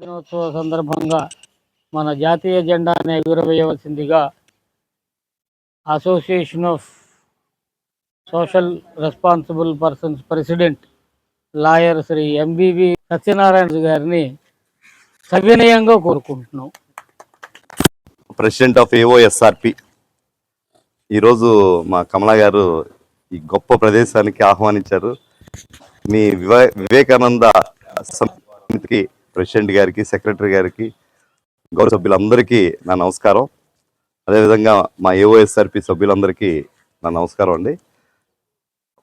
దినోత్సవ సందర్భంగా మన జాతీయ జెండాని ఎగురవేయవలసిందిగా association of social responsible persons president lawyer Shri MBV Satyanarayana గారిని సవినయంగా కోరుకుంటున్నాం. ప్రెసిడెంట్ ఆఫ్ ఏఓఎస్ఆర్పి ఈరోజు మా కమలా గారు ఈ గొప్ప ప్రదేశానికి ఆహ్వానించారు. మీ వివే వివేకానంద సమితికి ప్రెసిడెంట్ గారికి సెక్రటరీ గారికి గౌరవ సభ్యులందరికీ నా నమస్కారం. అదేవిధంగా మా ఏఓఎస్ఆర్పి సభ్యులందరికీ నా నమస్కారం అండి.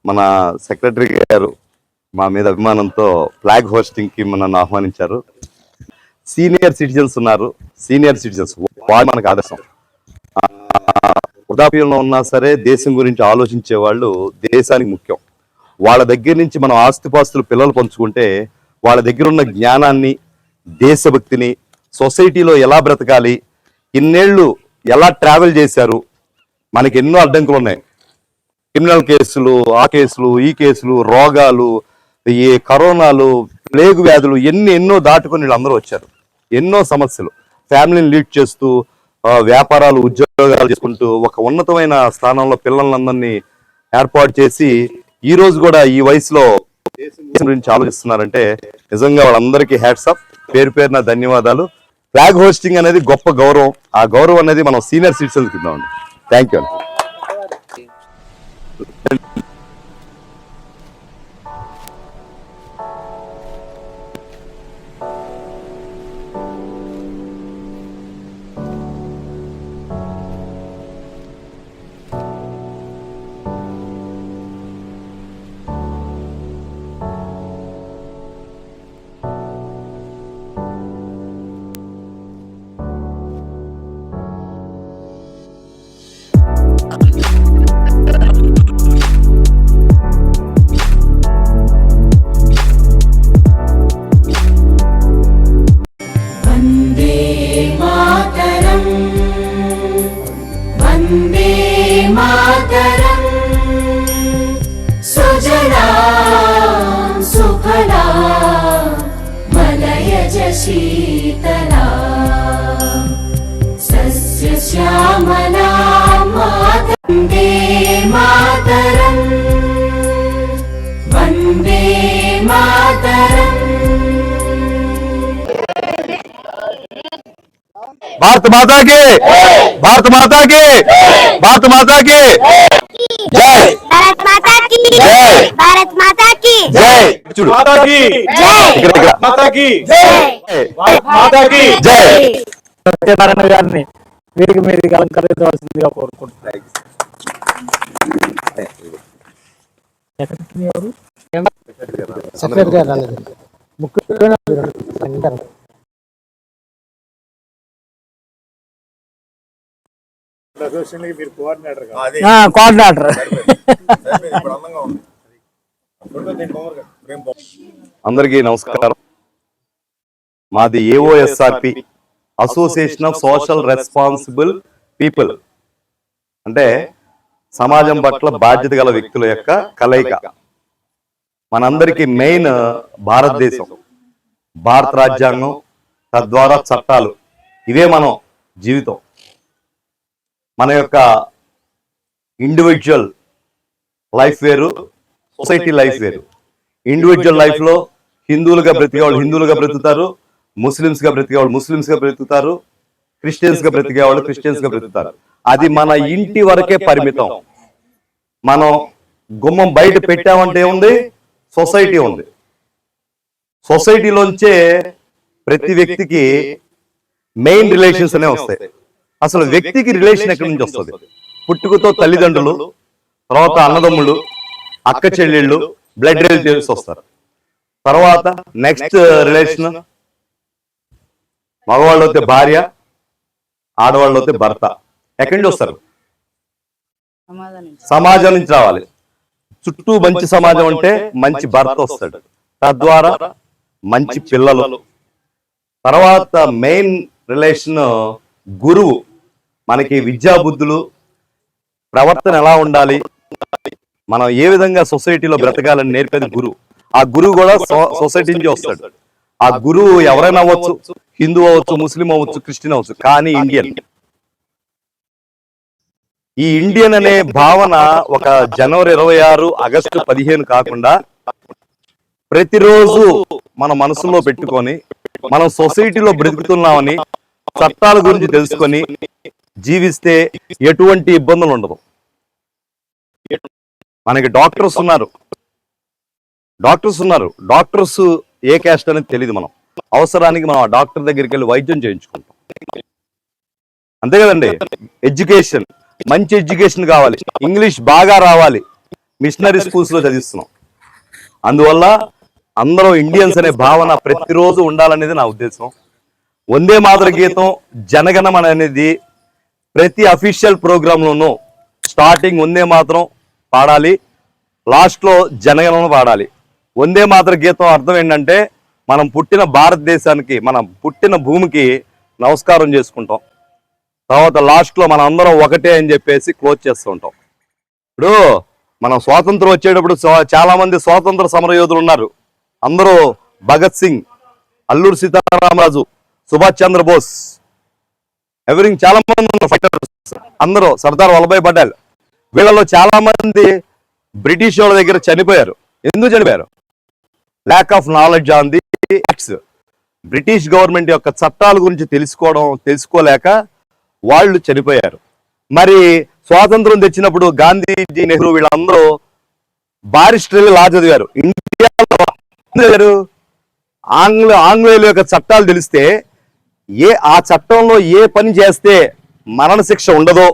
మన సెక్రటరీ గారు మా మీద అభిమానంతో ఫ్లాగ్ హోస్టింగ్కి మనల్ని ఆహ్వానించారు. సీనియర్ సిటిజన్స్ ఉన్నారు. సీనియర్ సిటిజన్స్ వాళ్ళు మనకు ఆదర్శం. వృద్ధాప్యంలో ఉన్నా సరే దేశం గురించి ఆలోచించే వాళ్ళు దేశానికి ముఖ్యం. వాళ్ళ దగ్గర నుంచి మనం ఆస్తిపాస్తులు పిల్లలు పంచుకుంటే వాళ్ళ దగ్గర ఉన్న జ్ఞానాన్ని దేశభక్తిని సొసైటీలో ఎలా బ్రతకాలి ఇన్నేళ్ళు ఎలా ట్రావెల్ చేశారు మనకి ఎన్నో అడ్డంకులు ఉన్నాయి. క్రిమినల్ కేసులు ఆ కేసులు ఈ కేసులు రోగాలు ఈ కరోనాలు ప్లేగు వ్యాధులు ఎన్ని ఎన్నో దాటుకొని వీళ్ళందరూ వచ్చారు. ఎన్నో సమస్యలు. ఫ్యామిలీని లీడ్ చేస్తూ వ్యాపారాలు ఉద్యోగాలు చేసుకుంటూ ఒక ఉన్నతమైన స్థానంలో పిల్లలందరినీ ఏర్పాటు చేసి ఈ రోజు కూడా ఈ వయసులో దేశం గురించి ఆలోచిస్తున్నారంటే నిజంగా వాళ్ళందరికీ హ్యాట్స్ ఆఫ్ పేరు పేరున ధన్యవాదాలు. ఫ్లాగ్ హోస్టింగ్ అనేది గొప్ప గౌరవం. ఆ గౌరవం అనేది మనం సీనియర్ సిటిజన్స్ కింద ఉంది థ్యాంక్ యూ మాతాకి. భారత మాతాకి. భారత మాతాకి. జై. భారత్ మాతాకి. జై. భారత్ మాతాకి. జై. చూడు. మాతాకి. జై. ఇక్కడ మాతాకి. జై. సత్యనారాయణ గారిని వీరికి మీరు అలంకరించవలసిందిగా కోరుకుంటున్నాను. ముఖ్యమైన కోఆర్డినేటర్ కోఆర్డినేటర్. అందరికీ నమస్కారం. మాది AOSRP association of social responsible people అంటే సమాజం పట్ల బాధ్యత గల వ్యక్తుల యొక్క కలయిక. మనందరికీ మెయిన్ భారతదేశం భారత రాజ్యాంగం తద్వారా చట్టాలు. ఇవే మనం జీవితం. మన యొక్క ఇండివిజువల్ లైఫ్ వేరు సొసైటీ లైఫ్ వేరు. ఇండివిజువల్ లైఫ్లో హిందువులుగా బ్రతికే వాళ్ళు హిందువులుగా బ్రతుకుతారు ముస్లిమ్స్గా బ్రతికే వాళ్ళు ముస్లిమ్స్గా బ్రతుకుతారు క్రిస్టియన్స్గా బ్రతికే వాళ్ళు క్రిస్టియన్స్గా బ్రతుకుతారు. అది మన ఇంటి వరకే పరిమితం. మనం గుమ్మం బయట పెట్టామంటే ఏముంది సొసైటీ ఉంది. సొసైటీలోంచే ప్రతి వ్యక్తికి మెయిన్ రిలేషన్స్ అనే వస్తాయి. అసలు వ్యక్తికి రిలేషన్ ఎక్కడి నుంచి వస్తుంది? పుట్టుకతో తల్లిదండ్రులు తర్వాత అన్నదమ్ములు అక్క చెల్లెళ్ళు బ్లడ్ రిలేటివ్స్ వస్తారు. తర్వాత నెక్స్ట్ రిలేషన్ మగవాళ్ళు అయితే భార్య ఆడవాళ్ళు అయితే భర్త. ఎక్కడి నుంచి వస్తారు? సమాజం నుంచి. రావాలి. చుట్టూ మంచి సమాజం అంటే మంచి భర్త వస్తాడు. తద్వారా మంచి పిల్లలు. తర్వాత మెయిన్ రిలేషన్ గురువు. మనకి విద్యా బుద్ధులు ప్రవర్తన ఎలా ఉండాలి? మనం ఏ విధంగా సొసైటీలో బ్రతకాలని నేర్పేది గురువు ఆ గురువు కూడా సొసైటీ నుంచి వస్తాడు. ఆ గురువు ఎవరైనా అవ్వచ్చు హిందూ అవ్వచ్చు ముస్లిం అవ్వచ్చు క్రిస్టియన్ అవ్వచ్చు కానీ ఇండియన్. ఈ ఇండియన్ అనే భావన ఒక జనవరి ఇరవై ఆరు ఆగస్టు పదిహేను కాకుండా ప్రతిరోజు మన మనసులో పెట్టుకొని మనం సొసైటీలో బ్రతుకుతున్నామని చట్టాల గురించి తెలుసుకొని జీవిస్తే ఎటువంటి ఇబ్బందులు ఉండదు. మనకి డాక్టర్స్ ఉన్నారు. డాక్టర్స్ ఉన్నారు. డాక్టర్స్ ఏ క్యాస్ట్ అనేది తెలియదు మనం. అవసరానికి మనం ఆ డాక్టర్ దగ్గరికి వెళ్ళి వైద్యం చేయించుకుంటాం. అంతే కదండి? ఎడ్యుకేషన్. మంచి ఎడ్యుకేషన్ కావాలి. ఇంగ్లీష్ బాగా రావాలి. మిషనరీ స్కూల్స్లో చదివిస్తున్నాం. అందువల్ల అందరూ ఇండియన్స్ అనే భావన ప్రతిరోజు ఉండాలనేది నా ఉద్దేశం. వందే మాతృ గీతం జనగణమన అనేది ప్రతి అఫీషియల్ ప్రోగ్రాంలోనూ స్టార్టింగ్ ఉందే మాత్రం పాడాలి లాస్ట్లో జనగణన పాడాలి. వందే మాత్ర గీతం అర్థం ఏంటంటే మనం పుట్టిన భారతదేశానికి మనం పుట్టిన భూమికి నమస్కారం చేసుకుంటాం. తర్వాత లాస్ట్లో మనం అందరం ఒకటే అని చెప్పేసి క్లోజ్ చేస్తుంటాం ఇప్పుడు మనం స్వాతంత్రం వచ్చేటప్పుడు చాలామంది చాలా మంది స్వాతంత్ర సమరయోధులు ఉన్నారు. అందరూ భగత్ సింగ్ అల్లూరు సీతారామరాజు సుభాష్ చంద్రబోస్ ఎవరింగ్ చాలా మంది ఉన్నారు ఫైటర్స్ అందరూ సర్దార్ వల్లభాయ్ పటేల్. వీళ్ళలో చాలా మంది బ్రిటిష్ వాళ్ళ దగ్గర చనిపోయారు. ఎందుకు చనిపోయారు? Lack of knowledge on the acts British government యొక్క చట్టాల గురించి తెలుసుకోవడం తెలుసుకోలేక వాళ్ళు చనిపోయారు. మరి స్వాతంత్రం తెచ్చినప్పుడు గాంధీజీ నెహ్రూ వీళ్ళందరూ బారిస్టర్లు లా చదివారు ఇండియాలో చదివారు ఆంగ్ల ఆంగ్లేయుల యొక్క చట్టాలు తెలిస్తే ఏ ఆ చట్టంలో ఏ పని చేస్తే మరణశిక్ష ఉండదో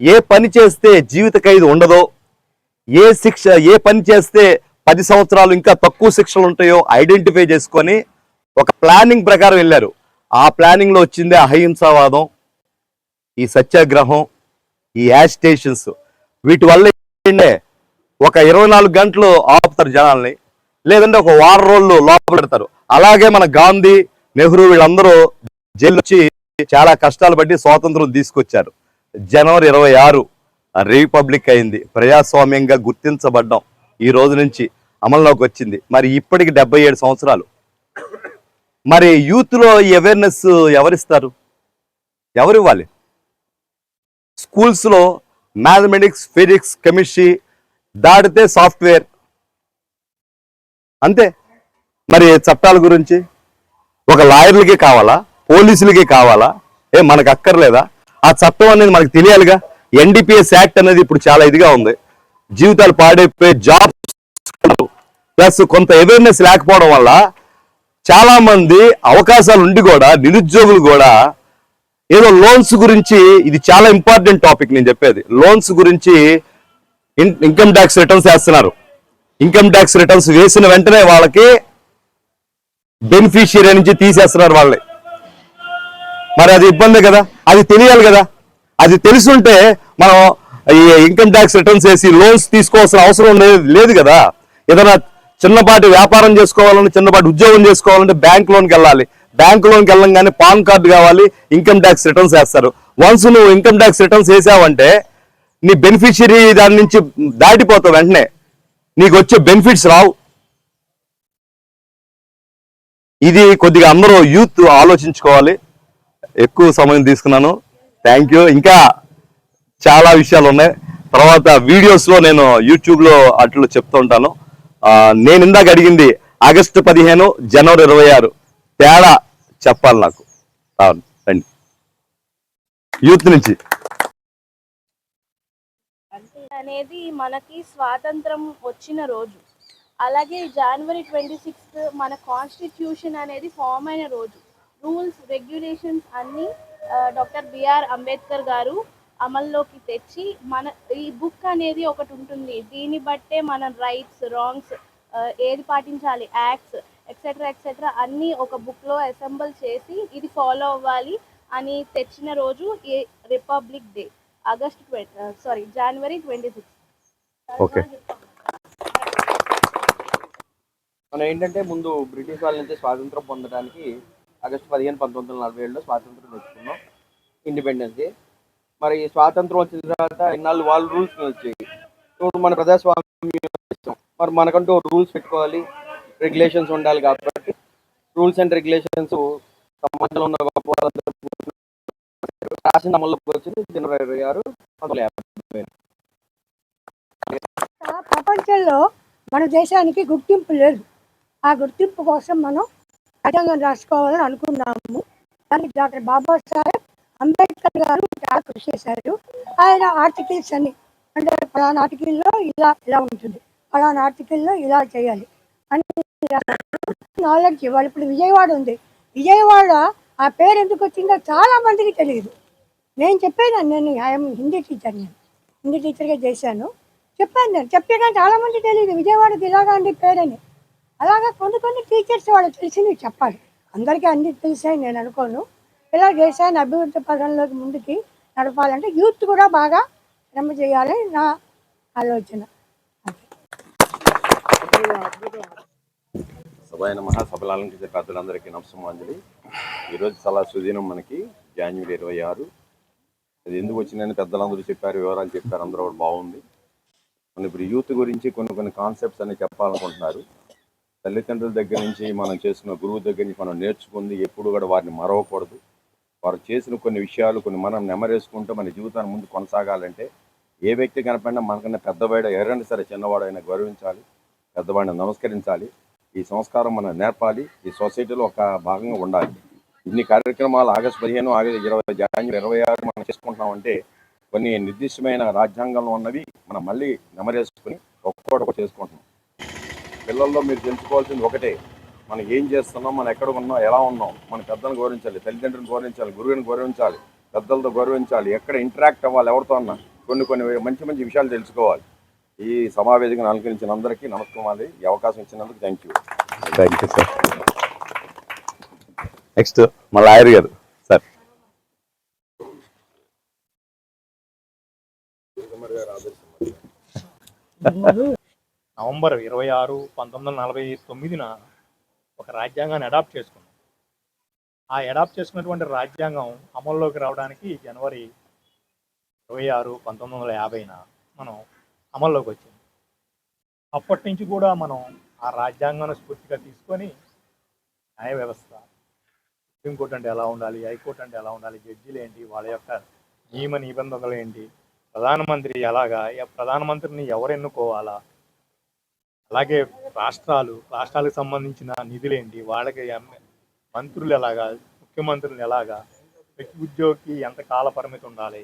ఏ పని చేస్తే జీవిత ఖైదు ఉండదో ఏ శిక్ష ఏ పని చేస్తే పది సంవత్సరాలు ఇంకా తక్కువ శిక్షలు ఉంటాయో ఐడెంటిఫై చేసుకొని ఒక ప్లానింగ్ ప్రకారం వెళ్ళారు. ఆ ప్లానింగ్లో వచ్చిందే అహింసావాదం ఈ సత్యాగ్రహం ఈ యాజిటేషన్స్. వీటి వల్ల ఏంటంటే ఒక ఇరవై నాలుగు గంటలు ఆపుతారు జనాల్ని లేదంటే ఒక వారం రోజులు లోపల పెడతారు. అలాగే మన గాంధీ నెహ్రూ వీళ్ళందరూ జైలు వచ్చి చాలా కష్టాలు పడి స్వాతంత్రం తీసుకొచ్చారు. జనవరి ఇరవై ఆరు రిపబ్లిక్ అయింది. ప్రజాస్వామ్యంగా గుర్తించబడ్డం ఈ రోజు నుంచి అమల్లోకి వచ్చింది. మరి ఇప్పటికి డెబ్బై ఏడు సంవత్సరాలు. మరి యూత్లో ఈ అవేర్నెస్ ఎవరిస్తారు? ఎవరు ఇవ్వాలి స్కూల్స్లో మ్యాథమెటిక్స్ ఫిజిక్స్ కెమిస్ట్రీ దాటితే సాఫ్ట్వేర్. అంతే. మరి చట్టాల గురించి? ఒక లాయర్లకి కావాలా? పోలీసులకి కావాలా? ఏ మనకు అక్కర్లేదా? ఆ చట్టం అనేది మనకు తెలియాలిగా? ఎన్డీపీఎస్ యాక్ట్ అనేది ఇప్పుడు చాలా ఇదిగా ఉంది. జీవితాలు పాడైపోయి జాబ్స్ ప్లస్ కొంత అవేర్నెస్ లేకపోవడం వల్ల చాలా మంది అవకాశాలు ఉండి కూడా నిరుద్యోగులు కూడా ఏదో లోన్స్ గురించి ఇది చాలా ఇంపార్టెంట్ టాపిక్ నేను చెప్పేది. లోన్స్ గురించి ఇన్- ఇన్కమ్ ట్యాక్స్ రిటర్న్స్ వేస్తున్నారు. ఇన్కమ్ ట్యాక్స్ రిటర్న్స్ వేసిన వెంటనే వాళ్ళకి బెనిఫిషియరీ నుంచి తీసేస్తున్నారు వాళ్ళని. మరి అది ఇబ్బంది కదా? అది తెలియాలి కదా? అది తెలుసుంటే మనం ఈ ఇన్కమ్ ట్యాక్స్ రిటర్న్స్ వేసి లోన్స్ తీసుకోవాల్సిన అవసరం లేదు లేదు కదా? ఏదైనా చిన్నపాటి వ్యాపారం చేసుకోవాలంటే చిన్నపాటి ఉద్యోగం చేసుకోవాలంటే బ్యాంక్ లోన్కి వెళ్ళాలి. బ్యాంక్ లోన్కి వెళ్ళంగానే పాన్ కార్డు కావాలి ఇన్కమ్ ట్యాక్స్ రిటర్న్స్ వేస్తారు. వన్స్ నువ్వు ఇన్కమ్ ట్యాక్స్ రిటర్న్స్ వేసావంటే నీ బెనిఫిషియరీ దాని నుంచి దాటిపోతావు వెంటనే. నీకు వచ్చే బెనిఫిట్స్ రావు. ఇది కొద్దిగా అందరూ యూత్ ఆలోచించుకోవాలి. ఎక్కువ సమయం తీసుకున్నాను. థ్యాంక్ యూ ఇంకా చాలా విషయాలు ఉన్నాయి. తర్వాత వీడియోస్లో నేను యూట్యూబ్లో అట్లు చెప్తూ ఉంటాను. నేను ఇందాక అడిగింది ఆగస్టు పదిహేను జనవరి ఇరవై ఆరు. తేడా చెప్పాలి నాకు. అవును రండి. యూత్ నుంచి. అనేది మనకి స్వాతంత్రం వచ్చిన రోజు. అలాగే జనవరి ట్వంటీ సిక్స్త్ మన కాన్స్టిట్యూషన్ అనేది ఫామ్ అయిన రోజు. రూల్స్ రెగ్యులేషన్స్ అన్నీ డాక్టర్ బిఆర్ అంబేద్కర్ గారు అమల్లోకి తెచ్చి మన ఈ బుక్ అనేది ఒకటి ఉంటుంది. దీన్ని బట్టే మన రైట్స్ రాంగ్స్ ఏది పాటించాలి? యాక్ట్స్ ఎక్సెట్రా ఎక్సెట్రా అన్నీ ఒక బుక్లో అసెంబుల్ చేసి ఇది ఫాలో అవ్వాలి అని తెచ్చిన రోజు ఈ republic day August twenty sorry January twenty six okay మనం ఏంటంటే ముందు బ్రిటిష్ వాళ్ళ నుంచి స్వాతంత్రం పొందడానికి ఆగస్టు పదిహేను పంతొమ్మిది వందల నలభై ఏడులో స్వాతంత్రం తెచ్చుకున్నాం ఇండిపెండెన్స్ మరి స్వాతంత్రం వచ్చిన తర్వాత ఇన్నాళ్ళు వాళ్ళు రూల్స్ వచ్చాయి. ఇప్పుడు మన ప్రజాస్వామ్యం మరి మనకంటూ రూల్స్ పెట్టుకోవాలి. రెగ్యులేషన్స్ ఉండాలి కాబట్టి రూల్స్ అండ్ రెగ్యులేషన్స్ సమాజంలో ఉన్న గొప్ప రాసిన అమల్లోకి వచ్చింది జనవరి ఇరవై ఆరు యాభై ప్రపంచంలో మన దేశానికి గుర్తింపు లేదు. ఆ గుర్తింపు కోసం మనం రాజ్యాంగం రాసుకోవాలని అనుకున్నాము. దానికి డాక్టర్ బాబాసాహెబ్ అంబేద్కర్ గారు చాలా కృషి చేశారు. ఆయన ఆర్టికల్స్ అని అంటే పలానా ఆర్టికల్లో ఇలా ఇలా ఉంటుంది. పలానా ఆర్టికల్లో ఇలా చేయాలి. అని నాలెడ్జ్ ఇవ్వాలి. ఇప్పుడు విజయవాడ ఉంది. విజయవాడ ఆ పేరు ఎందుకు వచ్చిందో చాలా మందికి తెలియదు. నేను చెప్పాను నేను ఐఎమ్ హిందీ టీచర్ నేను. హిందీ టీచర్గా చేశాను. చెప్పాను నేను. చెప్పాను చాలామంది చాలా తెలియదు. విజయవాడకి ఇలాగా అండి పేరని. అలాగా కొన్ని కొన్ని టీచర్స్ వాళ్ళు తెలిసినవి చెప్పాలి. అందరికీ అన్ని తెలిసాయి నేను అనుకోను. ఇలా దేశాన్ని అభివృద్ధి పదంలోకి ముందుకి నడపాలంటే యూత్ కూడా బాగా శ్రమ చేయాలి నా ఆలోచన. సభైన సభలాలంకృత పెద్దలందరికీ నమస్కారాంజలి ఈరోజు చాలా సుదీనం మనకి జాన్యువరి ఇరవై ఆరు. అది ఎందుకు వచ్చిందని పెద్దలందరూ చెప్పారు వివరాలు చెప్పారు అందరూ కూడా బాగుంది. మన ఇప్పుడు యూత్ గురించి కొన్ని కొన్ని కాన్సెప్ట్స్ అనేవి చెప్పాలనుకుంటున్నారు. తల్లిదండ్రుల దగ్గర నుంచి మనం చేసిన గురువు దగ్గర నుంచి మనం నేర్చుకుంది ఎప్పుడు కూడా వారిని మరవకూడదు. వారు చేసిన కొన్ని విషయాలు కొన్ని మనం నెమరేసుకుంటూ మన జీవితాన్ని ముందు కొనసాగాలంటే ఏ వ్యక్తి కనపడినా మనకన్నా పెద్దవాడు ఎవరైనా సరే చిన్నవాడైనా గౌరవించాలి పెద్దవాడిని నమస్కరించాలి. ఈ సంస్కారం మనం నేర్పాలి. ఈ సొసైటీలో ఒక భాగంగా ఉండాలి. ఇన్ని కార్యక్రమాలు ఆగస్టు పదిహేను ఆగస్టు ఇరవై జనవరి ఇరవై ఆరు మనం చేసుకుంటున్నామంటే కొన్ని నిర్దిష్టమైన రాజ్యాంగంలో ఉన్నవి మనం మళ్ళీ నెమరేసుకుని ఒక్కొక్కటి చేసుకుంటున్నాం. పిల్లల్లో మీరు తెలుసుకోవాల్సింది ఒకటే. మనం ఏం చేస్తున్నాం మనం ఎక్కడ ఉన్నాం ఎలా ఉన్నాం మన పెద్దలను గౌరవించాలి తల్లిదండ్రులను గౌరవించాలి గురువుని గౌరవించాలి పెద్దలతో గౌరవించాలి ఎక్కడ ఇంటరాక్ట్ అవ్వాలి ఎవరితో అన్నా కొన్ని కొన్ని మంచి మంచి విషయాలు తెలుసుకోవాలి. ఈ సమావేశంగా అలంకరించిన అందరికీ నమస్కారం ఈ అవకాశం ఇచ్చినందుకు thank you thank you sir next మా లాయర్ గారు సార్ నవంబర్ ఇరవై ఆరు పంతొమ్మిది వందల నలభై తొమ్మిదిన ఒక రాజ్యాంగాన్ని అడాప్ట్ చేసుకున్నాం. ఆ అడాప్ట్ చేసుకున్నటువంటి రాజ్యాంగం అమల్లోకి రావడానికి జనవరి ఇరవై ఆరు పంతొమ్మిది వందల యాభైన మనం అమల్లోకి వచ్చింది. అప్పటి నుంచి కూడా మనం ఆ రాజ్యాంగాన్ని స్ఫూర్తిగా తీసుకొని న్యాయ వ్యవస్థ సుప్రీంకోర్టు అంటే ఎలా ఉండాలి హైకోర్టు అంటే ఎలా ఉండాలి జడ్జీలు ఏంటి వాళ్ళ యొక్క నియమ నిబంధనలు ఏంటి ప్రధానమంత్రి ఎలాగా ప్రధానమంత్రిని ఎవరు ఎన్నుకోవాలా అలాగే రాష్ట్రాలు రాష్ట్రాలకు సంబంధించిన నిధులేంటి? వాళ్ళకి మంత్రులు ఎలాగా ముఖ్యమంత్రులు ఎలాగా ప్రతి ఉద్యోగికి ఎంత కాల పరిమితి ఉండాలి?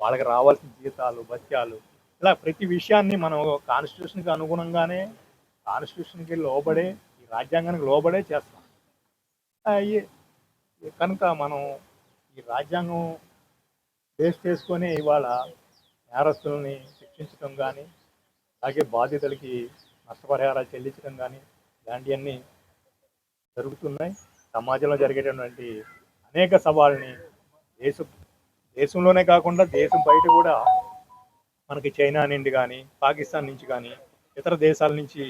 వాళ్ళకి రావాల్సిన జీతాలు భత్యాలు ఇలా ప్రతి విషయాన్ని మనం కాన్స్టిట్యూషన్కి అనుగుణంగానే కాన్స్టిట్యూషన్కి లోబడే ఈ రాజ్యాంగానికి లోబడే చేస్తాం. ఆ, కనుక మనం ఈ రాజ్యాంగం బేస్ చేసుకొని ఇవాళ నేరస్తుల్ని శిక్షించడం కానీ అలాగే బాధితులకి నష్టపరిహారాలు చెల్లించడం కానీ ఇలాంటివన్నీ జరుగుతున్నాయి. సమాజంలో జరిగేటటువంటి అనేక సవాళ్ళని దేశ దేశంలోనే కాకుండా దేశం బయట కూడా మనకి చైనా నుండి కానీ పాకిస్తాన్ నుంచి కానీ ఇతర దేశాల నుంచి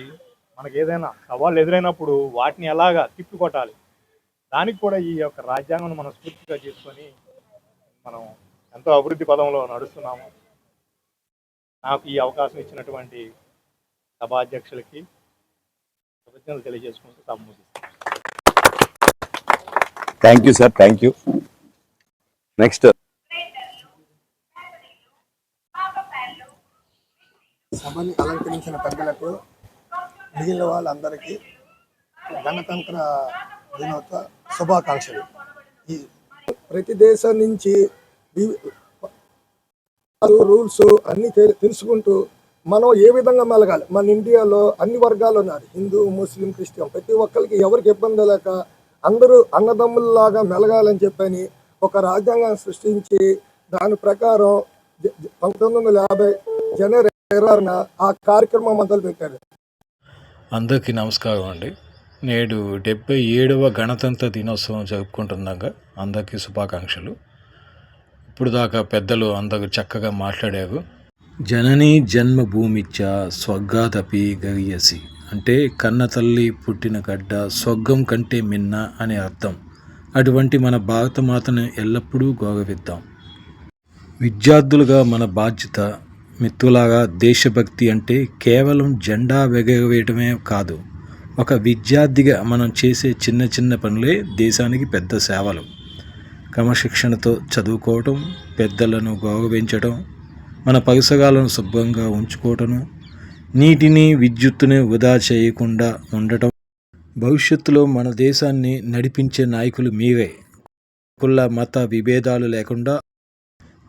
మనకి ఏదైనా సవాళ్ళు ఎదురైనప్పుడు వాటిని ఎలాగా తిప్పికొట్టాలి? దానికి కూడా ఈ యొక్క రాజ్యాంగం మనం స్ఫూర్తిగా చేసుకొని మనం ఎంతో అభివృద్ధి పదంలో నడుస్తున్నాము. నాకు ఈ అవకాశం ఇచ్చినటువంటి సభాధ్యక్షులకి కృతజ్ఞతలు తెలియజేసుకుంటూ సభ ముగిస్తాను thank you sir thank you next సభని అలంకరించిన పెద్దలకు మిగిలిన వాళ్ళందరికీ గణతంత్ర దినోత్సవ శుభాకాంక్షలు. ఈ ప్రతి దేశం నుంచి రూల్స్ అన్ని తెలుసుకుంటూ మనం ఏ విధంగా మెలగాలి? మన ఇండియాలో అన్ని వర్గాలు ఉన్నారు. Hindu Muslim Christian. ప్రతి ఒక్కరికి ఎవరికి ఇబ్బంది లేక అందరూ అన్నదమ్ముల్లాగా మెలగాలని చెప్పని ఒక రాజ్యాంగం సృష్టించి దాని ప్రకారం పంతొమ్మిది వందల యాభై జనవరి ఇరవైన ఆ కార్యక్రమం మొదలుపెట్టారు. అందరికీ నమస్కారం అండి. నేడు డెబ్బై ఏడవ గణతంత్ర దినోత్సవం జరుపుకుంటున్నాగా. అందరికీ శుభాకాంక్షలు. ఇప్పుడు దాకా పెద్దలు అందరూ చక్కగా మాట్లాడారు. జననీ జన్మభూమిచ్చ స్వర్గాదపి గరియసి. అంటే కన్న తల్లి పుట్టిన గడ్డ స్వర్గం కంటే మిన్న అనే అర్థం. అటువంటి మన భారతమాతను ఎల్లప్పుడూ గౌరవిద్దాం. విద్యార్థులుగా మన బాధ్యత మిత్రులాగా దేశభక్తి అంటే కేవలం జెండా ఎగరవేయటమే కాదు. ఒక విద్యార్థిగా మనం చేసే చిన్న చిన్న పనులే దేశానికి పెద్ద సేవలు. క్రమశిక్షణతో చదువుకోవటం పెద్దలను గౌరవించడం మన పగసగాలను శుభ్రంగా ఉంచుకోవటము నీటిని విద్యుత్తుని వృధా చేయకుండా ఉండటం. భవిష్యత్తులో మన దేశాన్ని నడిపించే నాయకులు మీరే కుల మత విభేదాలు లేకుండా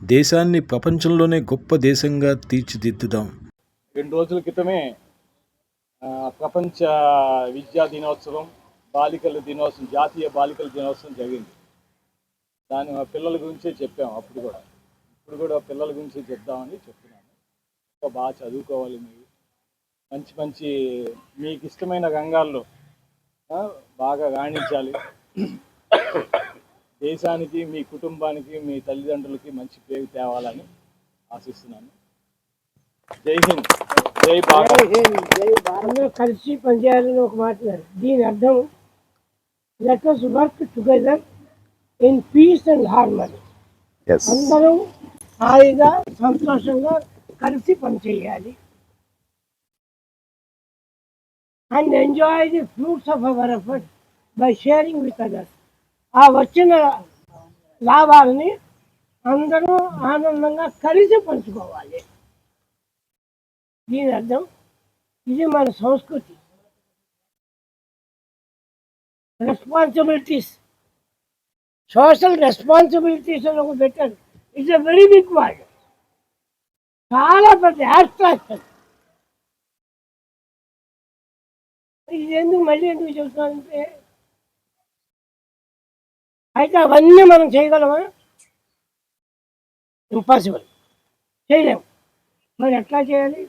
దేశాన్ని ప్రపంచంలోనే గొప్ప దేశంగా తీర్చిదిద్దుదాం. రెండు రోజుల క్రితమే ప్రపంచ విద్యా దినోత్సవం బాలికల దినోత్సవం జాతీయ బాలికల దినోత్సవం జరిగింది. దాని మా పిల్లల గురించే చెప్పాం అప్పుడు కూడా. ఇప్పుడు కూడా పిల్లల గురించి చెప్దామని చెప్తున్నాను. ఇంకా బాగా చదువుకోవాలి మీరు. మంచి మంచి మీకు ఇష్టమైన రంగాల్లో బాగా రాణించాలి. దేశానికి మీ కుటుంబానికి మీ తల్లిదండ్రులకి మంచి పేరు తేవాలని ఆశిస్తున్నాను. జై హింద్. జై భారత్. కలిసి పనిచేయాలని ఒక మాట్లాడారు దీని అర్థం let work together in peace and harmony అందరం హాయిగా సంతోషంగా కలిసి పనిచేయాలి. And enjoy the fruits of our effort by sharing with others ఆ వచ్చిన లాభాలని అందరూ ఆనందంగా కలిసి పంచుకోవాలి. దీని అర్థం ఇది మన సంస్కృతి. రెస్పాన్సిబిలిటీస్ సోషల్ రెస్పాన్సిబిలిటీస్ అని ఒక పెట్టారు. It's a very big word చాలా పెద్ద యాబ్స్ట్రాక్ట్ ఇది ఎందుకు మళ్ళీ ఎందుకు చెబుతున్నానంటే అయితే అవన్నీ మనం చేయగలమా? ఇంపాసిబుల్ చేయలేము మరి ఎట్లా చేయాలి?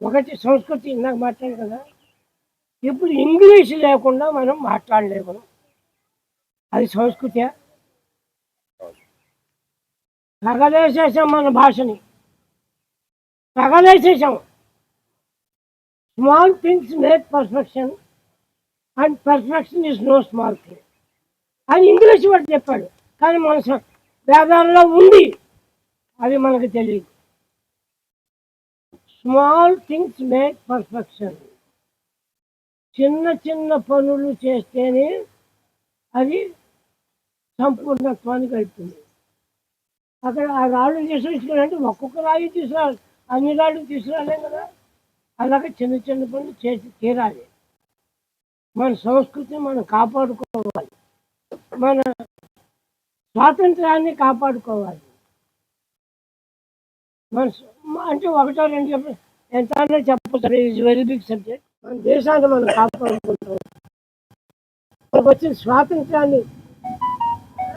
ఒకటి సంస్కృతి ఇందాక మాట్లాడు కదా ఇప్పుడు ఇంగ్లీష్ లేకుండా మనం మాట్లాడలేము. అది సంస్కృతి. రగలేసేసాం మన భాషని. రగలేసేసాం small things make perfection and perfection is no small thing అని ఇంగ్లీష్ వాడు చెప్పాడు. కానీ మన వేదాల్లో ఉంది. అది మనకు తెలియదు స్మాల్ థింగ్స్ మేక్ పర్ఫెక్షన్. చిన్న చిన్న పనులు చేస్తేనే అది సంపూర్ణత్వానికి వెళ్తుంది అక్కడ ఆ రాళ్ళు తీసుకొచ్చుకోవాలంటే ఒక్కొక్క రాయి తీసుకురావాలి అన్ని రాళ్ళు తీసుకురాలేం కదా. అలాగే చిన్న చిన్న పనులు చేసి తీరాలి. మన సంస్కృతిని మనం కాపాడుకోవాలి. మన స్వాతంత్రాన్ని కాపాడుకోవాలి. మన అంటే ఒకటో రెండు చెప్ప ఎంత చెప్పారు చెప్పచ్చు. ఇస్ వెరీ బిగ్ సబ్జెక్ట్ మన దేశాన్ని మనం కాపాడుకుంటాం. మనకు వచ్చిన స్వాతంత్రాన్ని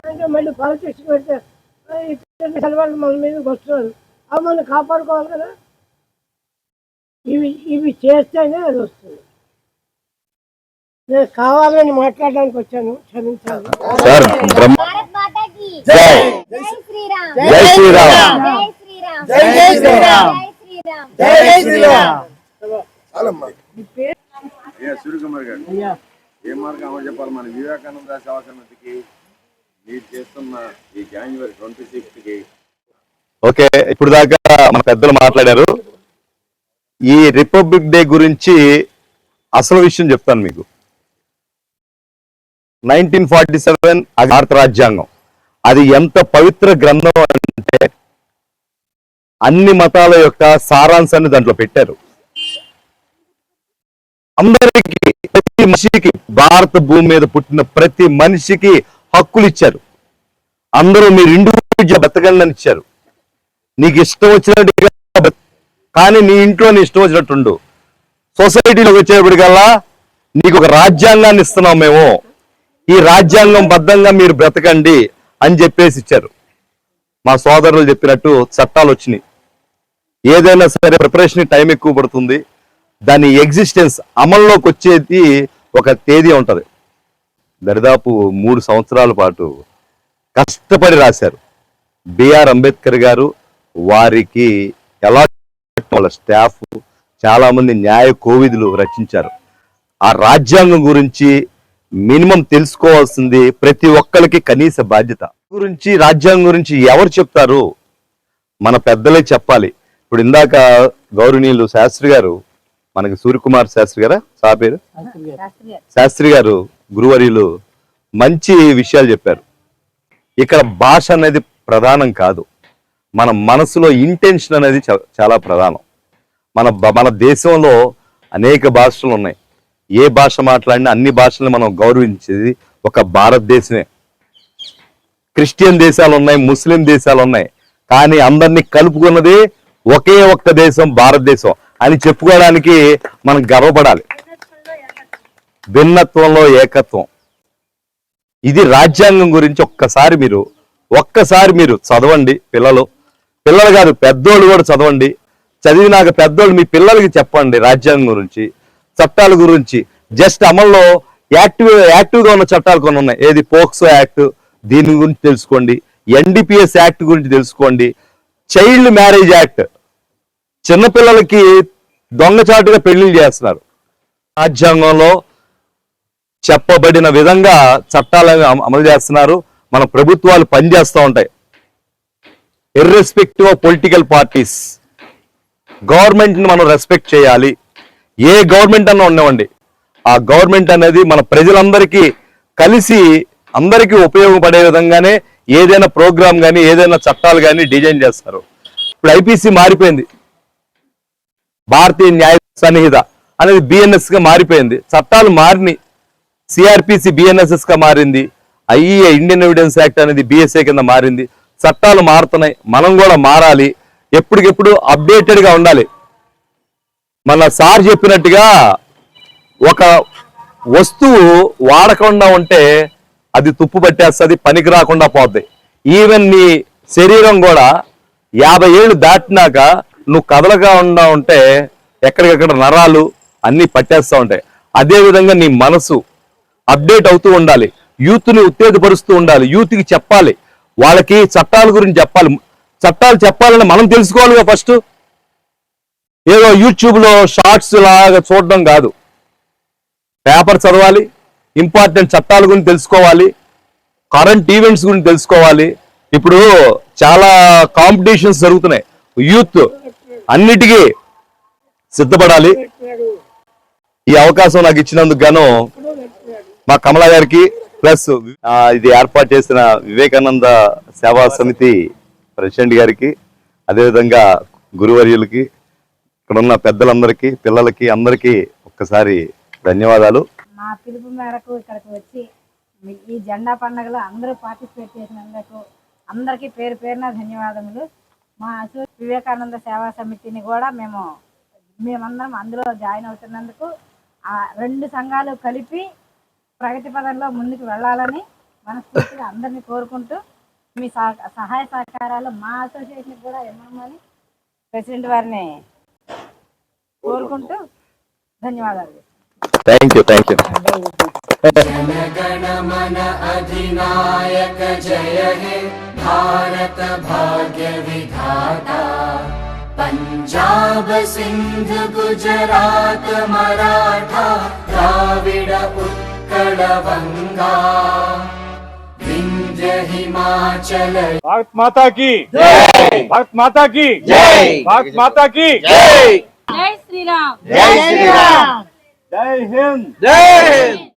అంటే మళ్ళీ పాలిటిక్స్ పెడితే దేశాల వాళ్ళు మన మీదకి వస్తున్నారు అవి మనం కాపాడుకోవాలి కదా. ఇవి ఇవి చేస్తేనే అది వస్తుంది. నేను కావాలని మాట్లాడడానికి వచ్చాను క్షమించాలి. సార్ బ్రహ్మ భారత్ మాతా కి జై జై శ్రీరామ్. జై శ్రీరామ్. జై శ్రీరామ్. జై జై శ్రీరామ్. జై శ్రీరామ్. జై శ్రీరామ్. చాలమ్మా. సూర్యకుమార్ గారు? అయ్యా. ఏ మార్గం అమలు చెప్పాలి? మన వివేకానంద సేవా సమితికి మీరు చేస్తున్న ఈ జనవరి ట్వంటీ సిక్స్త్కి ఓకే ఇప్పుడు దాకా మన పెద్దలు మాట్లాడారు. ఈ రిపబ్లిక్ డే గురించి అసలు విషయం చెప్తాను మీకు. నైన్టీన్ ఫార్టీ సెవెన్ భారత రాజ్యాంగం. అది ఎంత పవిత్ర గ్రంథం అంటే అన్ని మతాల యొక్క సారాంశాన్ని దాంట్లో పెట్టారు. అందరికీ ప్రతి మనిషికి భారత భూమి మీద పుట్టిన ప్రతి మనిషికి హక్కులు ఇచ్చారు. అందరూ మీరు ఇండివిజువల్ బతకండి అని ఇచ్చారు. నీకు ఇష్టం వచ్చినట్టుగా కానీ నీ ఇంట్లో నీ ఇష్టం వచ్చినట్టుండు. సొసైటీలోకి వచ్చేప్పటికల్లా నీకు ఒక రాజ్యాంగాన్ని ఇస్తున్నాం మేము. ఈ రాజ్యాంగం బద్ధంగా మీరు బ్రతకండి అని చెప్పేసి ఇచ్చారు. మా సోదరులు చెప్పినట్టు చట్టాలు వచ్చినాయి. ఏదైనా సరే ప్రిపరేషన్ టైం ఎక్కువ పడుతుంది. దాని ఎగ్జిస్టెన్స్ అమల్లోకి వచ్చేది ఒక తేదీ ఉంటుంది. దరిదాపు మూడు సంవత్సరాల పాటు కష్టపడి రాశారు. బిఆర్ అంబేద్కర్ గారు వారికి ఎలా వాళ్ళ స్టాఫ్ చాలా మంది న్యాయ కోవిదులు రచించారు. ఆ రాజ్యాంగం గురించి మినిమం తెలుసుకోవాల్సింది ప్రతి ఒక్కరికి కనీస బాధ్యత. గురించి రాజ్యాంగం గురించి ఎవరు చెప్తారు? మన పెద్దలే చెప్పాలి. ఇప్పుడు ఇందాక గౌరవనీయులు శాస్త్రి గారు మనకి సూర్యకుమార్ శాస్త్రి గారా? సా పేరు? శాస్త్రి గారు గురువర్యులు మంచి విషయాలు చెప్పారు. ఇక్కడ భాష అనేది ప్రధానం కాదు. మన మనసులో ఇంటెన్షన్ అనేది చాలా ప్రధానం. మన మన దేశంలో అనేక భాషలు ఉన్నాయి. ఏ భాష మాట్లాడినా అన్ని భాషలను మనం గౌరవించేది ఒక భారతదేశమే. క్రిస్టియన్ దేశాలు ఉన్నాయి ముస్లిం దేశాలు ఉన్నాయి. కానీ అందరినీ కలుపుకున్నది ఒకే ఒక్క దేశం భారతదేశం అని చెప్పుకోవడానికి మనం గర్వపడాలి. భిన్నత్వంలో ఏకత్వం. ఇది రాజ్యాంగం గురించి ఒక్కసారి మీరు ఒక్కసారి మీరు చదవండి పిల్లలు. పిల్లలు కాదు పెద్దోళ్ళు కూడా చదవండి. చదివినాక పెద్దోళ్ళు మీ పిల్లలకి చెప్పండి రాజ్యాంగం గురించి చట్టాల గురించి. జస్ట్ అమల్లో యాక్టివ్ యాక్టివ్గా ఉన్న చట్టాలు కొన్ని ఉన్నాయి. ఏది పోక్సో యాక్ట్ దీని గురించి తెలుసుకోండి. ఎన్డిపిఎస్ యాక్ట్ గురించి తెలుసుకోండి. Child marriage act. చిన్నపిల్లలకి దొంగచాటుగా పెళ్ళిళ్ళు చేస్తున్నారు. రాజ్యాంగంలో చెప్పబడిన విధంగా చట్టాలను అమలు చేస్తున్నారు. మన ప్రభుత్వాలు పనిచేస్తూ ఉంటాయి. ఇర్రెస్పెక్టివ్ ఆఫ్ పొలిటికల్ పార్టీస్ గవర్నమెంట్ని మనం రెస్పెక్ట్ చేయాలి. ఏ గవర్నమెంట్ అన్నా ఉండవండి ఆ గవర్నమెంట్ అనేది మన ప్రజలందరికీ కలిసి అందరికీ ఉపయోగపడే విధంగానే ఏదైనా ప్రోగ్రామ్ కానీ ఏదైనా చట్టాలు కానీ డిజైన్ చేస్తారు. ఇప్పుడు ఐపీసీ మారిపోయింది. భారతీయ న్యాయ సన్నిహిత అనేది బిఎన్ఎస్గా మారిపోయింది. చట్టాలు మారినాయి. సిఆర్పిసి బిఎన్ఎస్ఎస్గా మారింది. ఐఏ ఇండియన్ ఎవిడెన్స్ యాక్ట్ అనేది బిఎస్ఏ కింద మారింది. చట్టాలు మారుతున్నాయి. మనం కూడా మారాలి. ఎప్పటికెప్పుడు అప్డేటెడ్గా ఉండాలి. మన సార్ చెప్పినట్టుగా ఒక వస్తువు వాడకుండా ఉంటే అది తుప్పు పట్టేస్తుంది పనికి రాకుండా పోద్ది. ఈవెన్ నీ శరీరం కూడా యాభై ఏళ్ళు దాటినాక నువ్వు కదలగా ఉండా ఉంటే ఎక్కడికెక్కడ నరాలు అన్నీ పట్టేస్తూ ఉంటాయి. అదేవిధంగా నీ మనసు అప్డేట్ అవుతూ ఉండాలి. యూత్ని ఉత్తేజపరుస్తూ ఉండాలి. యూత్కి చెప్పాలి. వాళ్ళకి చట్టాల గురించి చెప్పాలి. చట్టాలు చెప్పాలని మనం తెలుసుకోవాలిగా ఫస్ట్. ఏదో యూట్యూబ్లో షార్ట్స్ లాగా చూడడం కాదు. పేపర్ చదవాలి. ఇంపార్టెంట్ చట్టాల గురించి తెలుసుకోవాలి. కరెంట్ ఈవెంట్స్ గురించి తెలుసుకోవాలి. ఇప్పుడు చాలా కాంపిటీషన్స్ జరుగుతున్నాయి. యూత్ అన్నిటికీ సిద్ధపడాలి. ఈ అవకాశం నాకు ఇచ్చినందుకు గాను మా కమలా గారికి ప్లస్ ఇది ఏర్పాటు చేసిన వివేకానంద సేవా సమితి ప్రెసిడెంట్ గారికి అదేవిధంగా గురువర్యులకి ఇక్కడ ఉన్న పెద్దలందరికీ పిల్లలకి అందరికీ ఒక్కసారి ధన్యవాదాలు. మా పిలుపు మేరకు ఇక్కడికి వచ్చి ఈ జెండా పండుగలో అందరూ పార్టిసిపేట్ చేసినందుకు అందరికీ పేరు పేరున ధన్యవాదములు. మా అసూ వివేకానంద సేవా సమితిని కూడా మేము మేమందరం అందులో జాయిన్ అవుతున్నందుకు ఆ రెండు సంఘాలు కలిపి ప్రగతి పదంలో ముందుకు వెళ్ళాలని మనస్ఫూర్తిగా అందరినీ కోరుకుంటూ మీ సహాయ సహకారాలు మా అసోసియేషన్ కూడా ఇవ్వమని ప్రెసిడెంట్ వారిని కోరుకుంటూ ధన్యవాదాలు థ్యాంక్ యూ థ్యాంక్ యూ జనగణమన అధినాయక జయ హే భారత భాగ్య విధాత పంజాబ సింధ్ గుజరాత్ మరాఠా ద్రావిడ ఉత్త కళవంగా హిమాచల భారత్ మాతాకి. భారత్ మాతాకి. భారత్ మాతాకి. జై శ్రీరామ్. జై శ్రీరామ్. జై హింద్. జై హింద్.